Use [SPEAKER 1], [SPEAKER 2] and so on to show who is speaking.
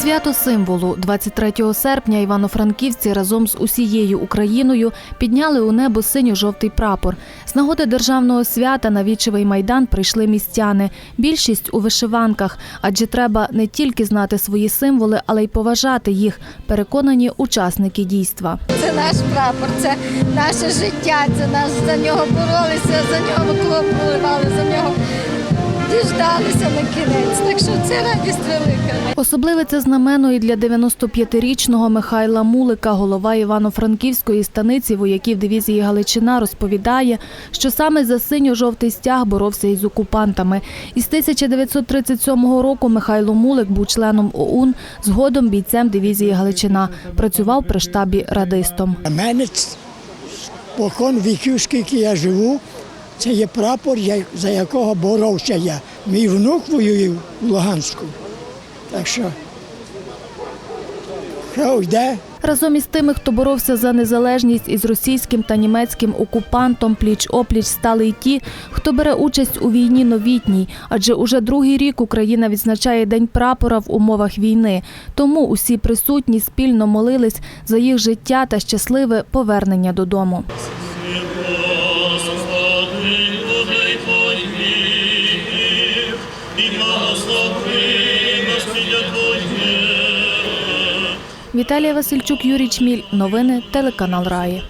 [SPEAKER 1] свято символу 23 серпня івано-франківці разом з усією Україною підняли у небо синьо-жовтий прапор. З нагоди державного свята на вічевий майдан прийшли містяни. Більшість у вишиванках, адже треба не тільки знати свої символи, але й поважати їх. Переконані учасники дійства.
[SPEAKER 2] Це наш прапор, це наше життя, це наш за нього боролися, за нього нього діждалися на кінець. Так що це радість велика.
[SPEAKER 1] Особливе це знамено і для 95-річного Михайла Мулика, голова Івано-Франківської станиці вояків дивізії Галичина, розповідає, що саме за синьо-жовтий стяг боровся із окупантами. Із 1937 року Михайло Мулик був членом ОУН, згодом бійцем дивізії Галичина. Працював при штабі радистом.
[SPEAKER 3] Мене спокон віків, скільки я живу, це є прапор, за якого боровся я. Мій внук воює в Луганську. Так що йде.
[SPEAKER 1] Разом із тими, хто боровся за незалежність із російським та німецьким окупантом, пліч-опліч стали й ті, хто бере участь у війні новітній, адже уже другий рік Україна відзначає День прапора в умовах війни. Тому усі присутні спільно молились за їх життя та щасливе повернення додому. Віталія Васильчук, Юрій Чміль. Новини телеканал Раї.